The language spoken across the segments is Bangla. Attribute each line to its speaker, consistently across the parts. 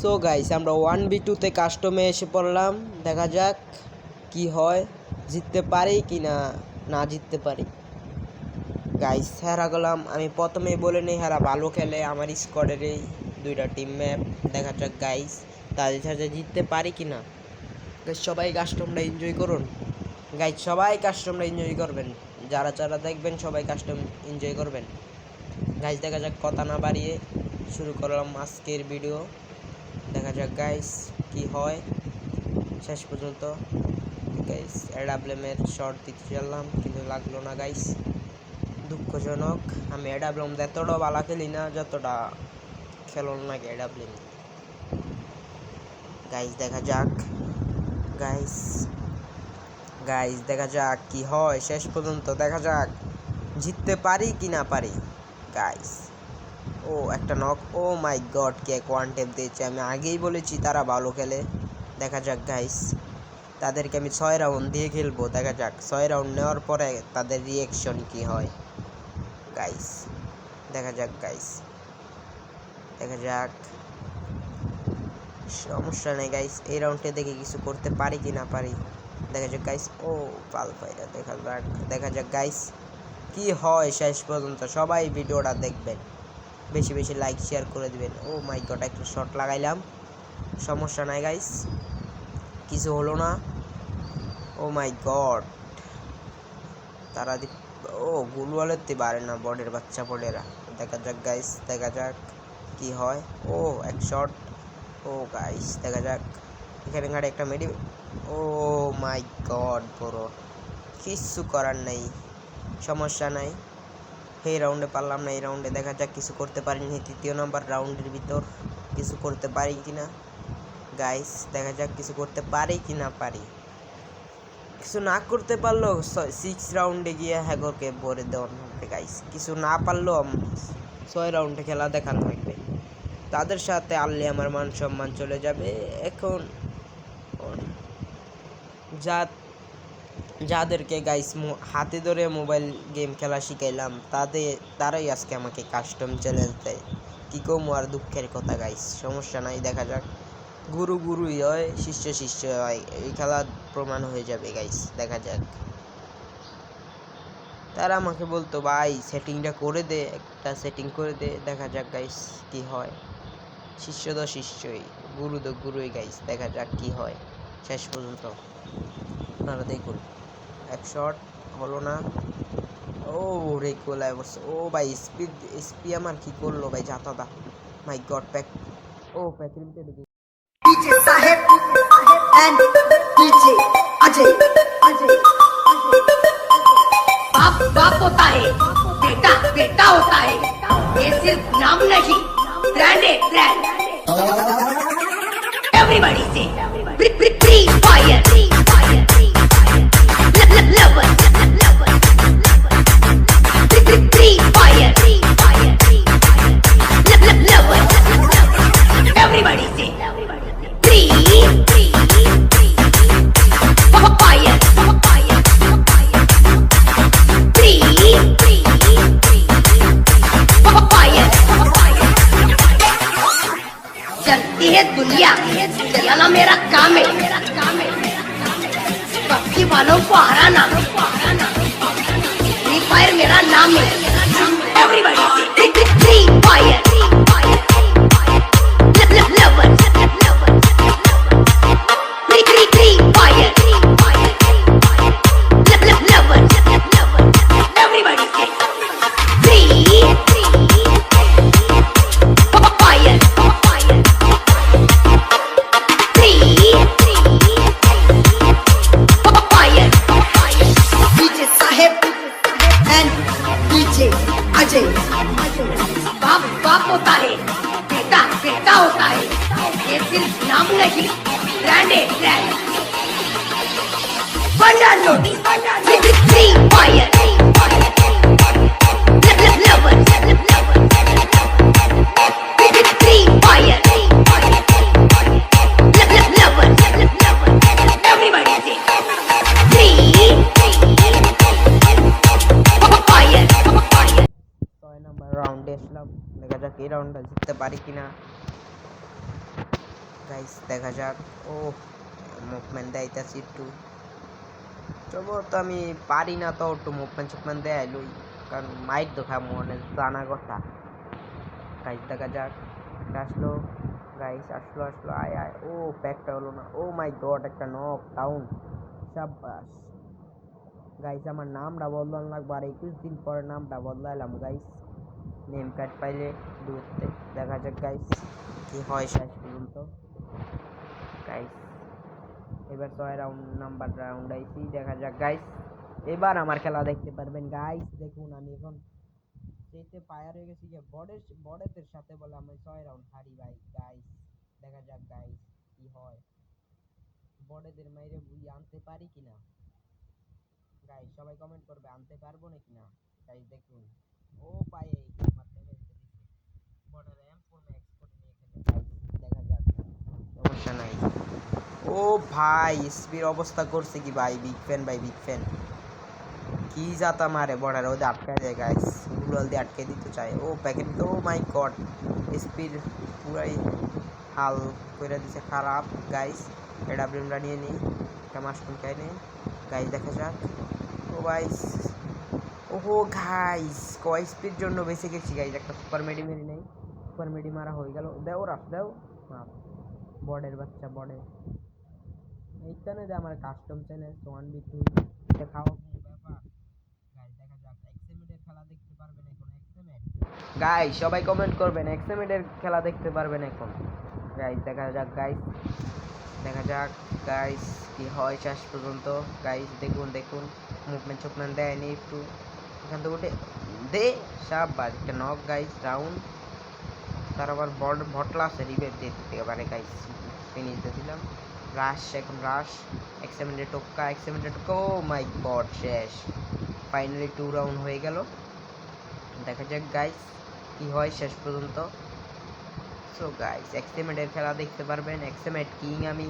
Speaker 1: সো গাইস আমরা ওয়ান বি টুতে কাস্টমে এসে পড়লাম। দেখা যাক কি হয়। জিততে পারি কি না? না জিততে পারি। গাইস হেরা গেলাম। আমি প্রথমেই বলে নিই, হেরা ভালো খেলে। আমার স্কোয়াডের এই দুইটা টিম ম্যাপ দেখা যাক গাইস তাদের সাথে জিততে পারি কি না? সবাই কাস্টমটা এনজয় করুন। গাইস সবাই কাস্টমটা এনজয় করবেন। যারা যারা দেখবেন, সবাই কাস্টম এনজয় করবেন। গাইস দেখা যাক, কথা না বাড়িয়ে শুরু করলাম আজকের ভিডিও দেখা যাক গাইস কি হয়। শেষ পর্যন্ত গাইস অ্যাডাবলেমের শর্ট দিতে চাইলাম, কিন্তু লাগল না গাইস দুঃখজনক, আমি অ্যাডাবলেম এতটা ভালো খেলি না, যতটা খেলল না অ্যাডাবলেম গাইস দেখা যাক গাইস গাইস দেখা যাক কি হয়, শেষ পর্যন্ত দেখা যাক, জিততে পারি কি না পারি গাইস ও, একটা নক ও মাই গড কে কোয়ান্টেপ দিয়েছে? আমি আগেই বলেছি তারা ভালো খেলে। দেখা যাক গাইস তাদেরকে আমি ছয় রাউন্ড দিয়ে খেলব। দেখা যাক, ছয় রাউন্ড নেওয়ার পরে তাদের রিয়েকশন কি হয়। গাইস দেখা যাক গাইস দেখা যাক। সমস্যা নেই গাইস এই রাউন্ডে দেখে কিছু করতে পারি কি না পারি। দেখা যাক গাইস ও, পাল পাইরা দেখা যাক। দেখা যাক গাইস কি হয় শেষ পর্যন্ত। সবাই ভিডিওটা দেখবেন। বেশি বেশি লাইক শেয়ার করে দেবেন। ও মাই গড একটা শট লাগাইলাম। সমস্যা নাই গাইস কিছু হলো না। ও মাই গড তারা ও গুলওয়ালেতে পারে না বডের বাচ্চা পড়েরা দেখা যাক গাইস দেখা যাক কি হয়। ও, এক শট ও গাইস দেখা যাক। এখানে ঘাটে একটা মেডি ও মাই গড বড়। কিচ্ছু করার নেই। সমস্যা নাই। এই রাউন্ডে পারলাম না, এই রাউন্ডে দেখা যাক কিছু করতে পারিনি। তৃতীয় নাম্বার রাউন্ডের ভিতর কিছু করতে পারি কি না গাইস দেখা যাক কিছু করতে পারি কি না পারি। কিছু না করতে পারলেও সিক্স রাউন্ডে গিয়ে হ্যাগরকে ভরে দেওয়ার হবে গাইস কিছু না পারলেও ছয় রাউন্ডে খেলা দেখানো লাগবে তাদের সাথে আনলে আমার মান সম্মান চলে যাবে। এখন যা যাদেরকে গাইস হাতে ধরে মোবাইল গেম খেলা শিখাইলাম তাদের তারাই আজকে আমাকে কাস্টম চ্যালেঞ্জ দেয়। কী কম আর দুঃখের কথা গাইস সমস্যা নাই, দেখা যাক। গুরু গুরুই হয়, শিষ্য শিষ্য হয়, এই খেলা প্রমাণ হয়ে যাবে গাইস দেখা যাক। তারা আমাকে বলতো, ভাই সেটিংটা করে দে, একটা সেটিং করে দে, দেখা যাক গাইস কি হয়। শিষ্য তো শিষ্যই, গুরু তো গুরুই গাইস দেখা যাক কি হয়। শেষ পর্যন্ত আপনারা দেখুন। এক শট হলো না ও রে গোলায় বসছে ও ভাই স্পিড স্পি আমার কি করলো ভাই জাতাদা মাই গড প্যাক ও প্যাকের ভিতরে ঢুকে
Speaker 2: DJ Sahib and DJ Ajay. Ajay.
Speaker 3: बाप बाप होता है बेटा बेटा होता है ये सिर्फ नाम नहीं ब्रांड है ब्रांड एवरीबॉडी से फ्री फायर दुनिया। चलाना मेरा काम है। पक्षी वालों को हराना। फ्री फायर मेरा नाम है। एवरीबॉडी फायर है ये सिर्फ नाम नहीं ब्रांड है ब्रांड बंडा लो Free Fire lover Free Fire lover everybody से फ्री फायर फायर
Speaker 1: ছয় নাম্বার রাউন্ডে আসলাম দেখা যাক এই রাউন্ডটা জিততে পারি কিনা গাইস দেখা যাক। ও মুভমেন্ট দেয়তাছি একটু তবু তো আমি পারি না তো একটু মুভমেন্ট সুভমেন্ট দেয় লই, কারণ মাইক খাব অনেক জানা কথা। গাইস দেখা যাক। আসলো। গাইস আসলো আসলো। আয় আয়। ও প্যাকটা হলো না। ও মাই গড একটা নক ডাউন সাব্বাস। গাইস আমার নামটা বদলানো লাগবে। আর একুশ দিন পরে নামটা বদলাইলাম গাইস নেম কার্ড পাইলে দূরতে দেখা যাক গাইস কি হয় শেষ পর্যন্ত। গাইস এবার ছয় রাউন্ড নাম্বার রাউন্ড আইছি, দেখা যাক গাইস এবার আমার খেলা দেখতে পারবেন গাইস দেখুন আমি এখন যেতে পায়ার হয়ে গেছি যে বডের বডেদের সাথে বলে আমি ছয় রাউন্ড হারি ভাই গাইস দেখা যাক গাইস কি হয়। বডেদের মাইরে বুই আনতে পারি কিনা? গাইস সবাই কমেন্ট করবে, আনতে পারব নাকি না? গাইস দেখুন। ও পায়ে আমার ড্যামেজ দিছে বর্ডার এম ফোর ম্যাক্স করে নিয়ে খেলে গাইস দেখা যাক সমস্যা নাই ও ভাই এসপির অবস্থা করছে কি ভাই? বিগ ফ্যান ভাই বিগ ফ্যান কি যাতা মারে বর্ডার ওদের আটকায় যায় গাইস গুগল দিয়ে আটকে দিতে চায়। ও প্যাকেট তো মাই গড এসপির পুরাই হাল করে দিছে, খারাপ গাইস এটা আমরা নিয়ে নিই একটা মাশরুম খাই নিই গাইস দেখা যাক। ও গাইস ওহো গাইস কয়েসপির জন্য বেঁচে গেছি গাইস একটা সুপার মেডি মেরি নেই। সুপার মেডি মারা হয়ে গেল। দেও রাফ দেও। মাপ বর্ডের বাচ্চা বর্ডে এইখানে যে আমার custom channel one B two এটা খাওয়া কোনো ব্যাপার গাইস দেখা যাক এক্সএমিডের খেলা দেখতে পারবেন এখন এক্সএমিড গাইস সবাই কমেন্ট করবেন এক্সএমিডের খেলা দেখতে পারবেন এখন। গাইস দেখা যাক গাইস দেখা যাক গাইস কি হয় শেষ পর্যন্ত। গাইস দেখুন দেখুন। মুভমেন্ট চুভমেন্ট দেয়নি একটু। এখান থেকে উঠে দে, সাব্বাস। একটা নক গাইস ডাউন তার আবার বড ভটলা আছে রিভেট দিয়ে দিতে পারে গাইস ফিনিশ দিয়ে দিলাম। রাশ এখন রাশ এক্সেমেন্টে টোক্কা এক্সেমেন্টে টোক্কা ও মাই গড শেষ ফাইনালি টু রাউন্ড হয়ে গেল। দেখা যাক গাইস কি হয় শেষ পর্যন্ত। সো গাইস এক্সেমেন্টের খেলা দেখতে পারবেন। এক্সেমেট কিং আমি।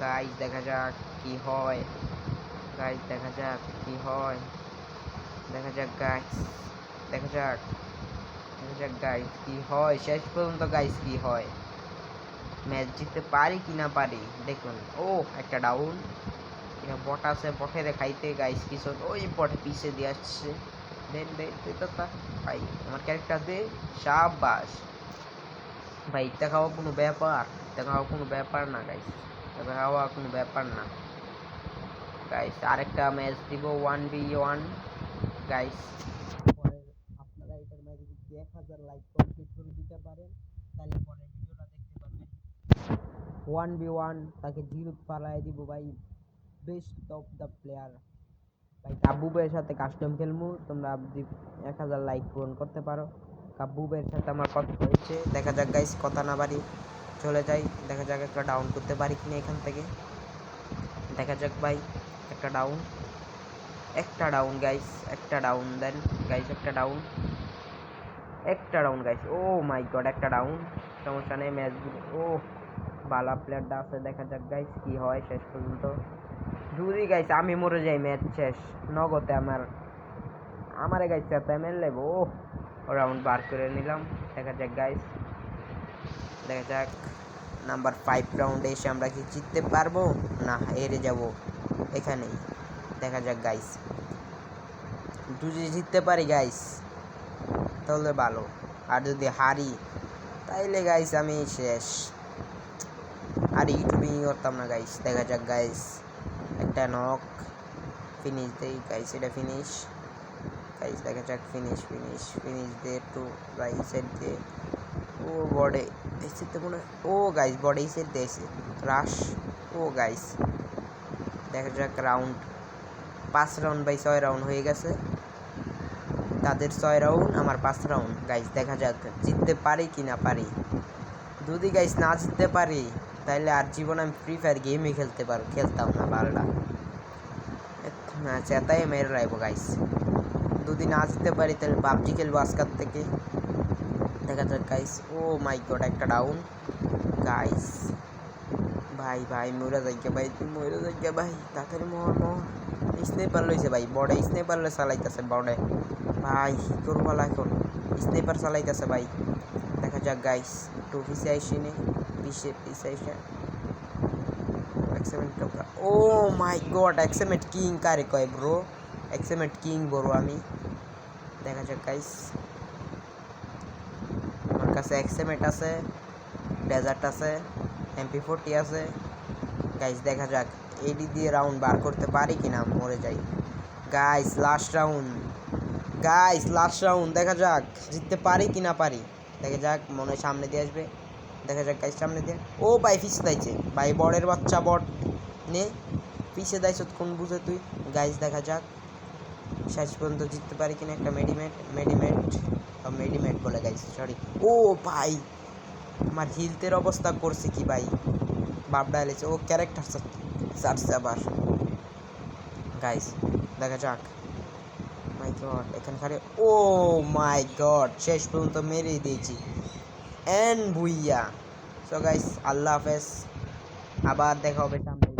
Speaker 1: গাইস দেখা যাক কি হয়। গাইস দেখা যাক কি হয়। দেখা যাক গাইস দেখা যাক। দেখা যাক গাইস কি হয়। শেষ পর্যন্ত গাইস কি হয়। ম্যাচ জিততে পারি কি না পারি? দেখুন, ও, একটা ডাউন এটা বট আছে বটে দেখাইতে গাইস কিছু ওই বটে পিছে দিয়ে আসছে। দেন দেন তুই তো ভাই, আমার ক্যারেক্টার দে সাবাস ভাই ইত্যা খাওয়া কোনো ব্যাপার? ইত্যা খাওয়া কোনো ব্যাপার না গাইস ইত্যা খাওয়া কোনো ব্যাপার না। গাইস আরেকটা ম্যাচ দিব ওয়ান বি ওয়ান গাইস পরে আপনারা এটার ম্যাচে যদি এক হাজার লাইক কমপ্লিট করে দিতে পারেন, তাহলে পারবেন ওয়ান বি ওয়ান তাকে জিরো পালাই দিব ভাই। Best of the player. ভাই কাব্বুবের সাথে কাস্টম খেলব তোমরা এক হাজার লাইক পূরণ করতে পারো। কাব্বুবের সাথে আমার কথা হয়েছে। দেখা যাক গাইস কথা না বাড়ি চলে যাই। দেখা যাক একটা ডাউন করতে পারি কিনা এখান থেকে। দেখা যাক ভাই, একটা ডাউন একটা ডাউন গাইস একটা ডাউন দেন গাইস একটা ডাউন একটা down guys oh my god একটা ডাউন সমস্যা নেই ম্যাচ ও বালা প্লেয়ারটা আছে, দেখা যাক গাইস কি হয় শেষ পর্যন্ত। যদি গাইস আমি মরে যাই ম্যাচ শেষ, নগদে আমার, আমারে গাইস চাতে মেলে ও রাউন্ড বার করে নিলাম। দেখা যাক গাইস দেখা যাক নাম্বার ফাইভ রাউন্ডে এসে আমরা কি জিততে পারব? না, হেরে যাব এখানেই। দেখা যাক গাইস যদি জিততে পারি গাইস তাহলে ভালো। আর যদি হারি, তাইলে গাইস আমি শেষ। আর ইউটিউবিং করতাম না গাইস দেখা যাক গাইস একটা নক ফিনিশ দেই। গাইস এটা ফিনিশ গাইস দেখা যাক ফিনিশ ফিনিশ ফিনিশ দে টু গাইস এর দিয়ে। ও বডে এসে তো মনে ও গাইস বডে এসে দিয়েছে রাশ ও গাইস দেখা যাক রাউন্ড পাঁচ রাউন্ড বাই ছয় রাউন্ড হয়ে গেছে। তাদের ছয় রাউন্ড আমার পাঁচ রাউন্ড গাইস দেখা যাক, জিততে পারি কি না পারি। যদি গাইস না জিততে পারি তাহলে আর জীবনে আমি ফ্রি ফায়ার গেমই খেলতে পারো খেলতাম না বারোটা না চেতাই মেরে রাখব গাইস যদি না জিততে পারি তাহলে পাবজি খেলব আজকাল থেকে দেখা যাক গাইস ও মাই গড একটা ডাউন গাইস ভাই ভাই মরে যাইকে ভাই তুই মরে যাইকে ভাই তাড়াতাড়ি মর মর স্নেপার লইছে ভাই বড়ে স্নেপার লই চালাইতেছে বড়ে ভাই কি করব এখন স্নেপার চালাইতেছে ভাই দেখা যাক গাইস একটু অফিসে নে পিসে পিসে আইসে এক্সেমেন্ট ও মাই গড এক্সেমেন্ট কিং কারে কয় ব্রো এক্সেমেন্ট কিং বড় আমি দেখা যাক গাইস আমার কাছে এক্সেমেন্ট আছে ডেজার্ট আছে এমপি ফোরটি আছে গাইস দেখা যাক এডি দিয়ে রাউন্ড বার করতে পারি কিনা মরে যাই guys last round guys last round দেখা যাক জিততে পারি কি না পারি? দেখা যাক, মনে সামনে দিয়ে আসবে। দেখা যাক গাইস সামনে দিয়ে। ও ভাই পিছে দাইছে। ভাই বড়ের বাচ্চা বট নে পিছে দাইছ কোন বুঝে তুই? গাইস দেখা যাক। শেষ পর্যন্ত জিততে পারি কিনা একটা মেডিমেট মেডিমেট মেডিমেট বলে গাইস সরি ও ভাই, আমার হিলতের অবস্থা করছে কি ভাই? বাপ ডাইলেছে ও ক্যারেক্টার চাচ্ছে আবার গাইস দেখা যাক। মাই গড এখানকারে ও মাই গড শেষ পর্যন্ত মেরেই দিয়েছি। এন বুইয়া সো গাইস আল্লাহ হাফেজ। আবার দেখা হবে সামনে।